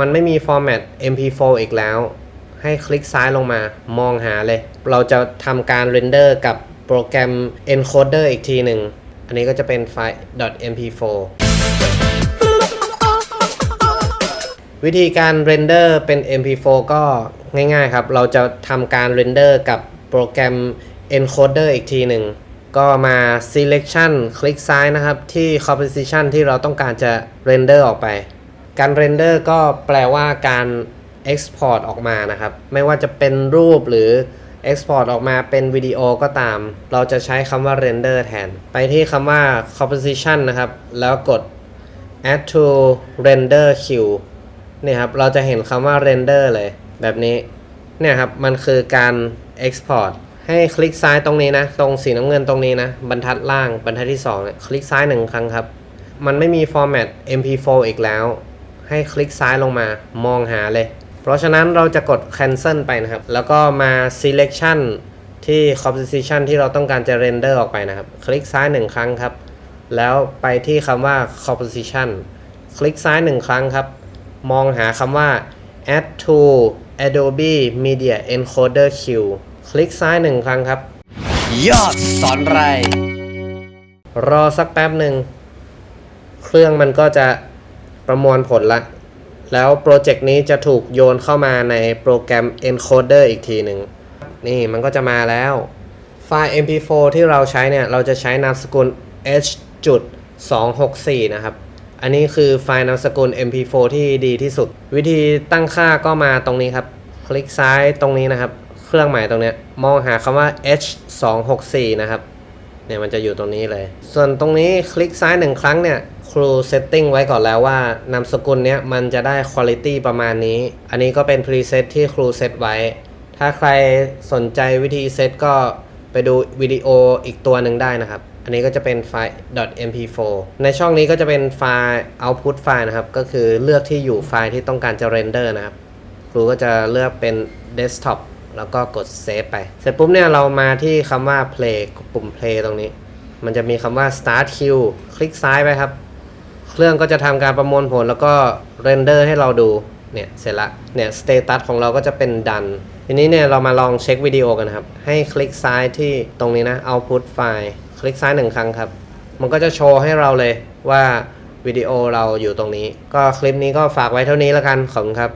มันไม่มีฟอร์แมต MP4 อีกแล้ว ให้คลิกซ้ายลงมามองหาเลย เราจะทำการเรนเดอร์กับโปรแกรม encoder อีกทีหนึ่ง อันนี้ก็จะเป็นไฟล์ .mp4 วิธีการเรนเดอร์เป็น mp4 ก็ง่ายๆครับ เราจะทำการเรนเดอร์กับโปรแกรม encoder อีกทีหนึ่ง ก็มา selection คลิกซ้ายนะครับ ที่ composition ที่เราต้องการจะเรนเดอร์ออกไป การเรนเดอร์ก็แปลว่าการ export ออกมานะครับ ไม่ว่าจะเป็นรูปหรือ export ออกมาเป็นวิดีโอก็ตาม เราจะใช้คำว่า render แทน ไปที่คำว่า composition นะครับ แล้วกด add to render queue เนี่ยครับ เราจะเห็นคำว่า render เลย แบบนี้ เนี่ยครับ มันคือการ export ให้คลิกซ้ายตรงนี้นะ ตรงสีน้ำเงินตรงนี้นะ บรรทัดล่าง บรรทัดที่2เนี่ยคลิกซ้ายหนึ่งครั้งครับ มันไม่มี format mp4 อีกแล้ว ให้คลิกซ้ายลงมามองหาเลย เพราะฉะนั้นเราจะกด cancel ไปนะครับ แล้วก็มา selection ที่ composition ที่เราต้องการจะ render ออกไปนะครับ คลิกซ้ายหนึ่งครั้งครับ แล้วไปที่คำว่า composition คลิกซ้ายหนึ่งครั้งครับ มองหาคำว่า add to adobe media encoder queue คลิกซ้ายหนึ่งครั้งครับ ยอดสอนไร รอสักแป๊บหนึ่ง เครื่องมันก็จะ ประมวลผลละ แล้วโปรเจกต์นี้จะถูกโยนเข้ามาในโปรแกรม encoder อีกทีหนึ่ง นี่มันก็จะมาแล้ว ไฟล์ mp4 ที่เราใช้เนี่ย เราจะใช้นามสกุล h.264 นะครับ อันนี้คือไฟล์นามสกุล mp4 ที่ดีที่สุด วิธีตั้งค่าก็มาตรงนี้ครับ คลิกซ้ายตรงนี้นะครับ เครื่องหมายตรงเนี้ย มองหาคำว่า h 264 นะครับ เนี่ยมันจะอยู่ตรงนี้เลย ส่วนตรงนี้คลิกซ้ายหนึ่งครั้งเนี่ยครูเซตติ้งไว้ก่อนแล้วว่านามสกุลเนี้ยมันจะได้คุณภาพประมาณนี้ อันนี้ก็เป็นพรีเซตที่ครูเซตไว้ ถ้าใครสนใจวิธีเซตก็ไปดูวิดีโออีกตัวหนึ่งได้นะครับ อันนี้ก็จะเป็นไฟล์ .mp4 ในช่องนี้ก็จะเป็นไฟล์ output ไฟล์นะครับ ก็คือเลือกที่อยู่ไฟล์ที่ต้องการจะเรนเดอร์นะครับ ครูก็จะเลือกเป็น desktop แล้วก็กด save ไป เสร็จปุ๊บเนี่ยเรามาที่คำว่า play ปุ่ม play ตรงนี้ มันจะมีคำว่า start queue คลิกซ้ายไปครับ เครื่องก็จะทำการประมวลผลแล้วก็เรนเดอร์ให้เราดู เนี่ยเสร็จละ เนี่ยสเตตัสของเราก็จะเป็นดัน ทีนี้เนี่ยเรามาลองเช็ควิดีโอกันครับ ให้คลิกซ้ายที่ตรงนี้นะ output ไฟล์คลิกซ้ายหนึ่งครั้งครับ มันก็จะโชว์ให้เราเลยว่าวิดีโอเราอยู่ตรงนี้ ก็คลิปนี้ก็ฝากไว้เท่านี้แล้วกัน ขอบคุณครับ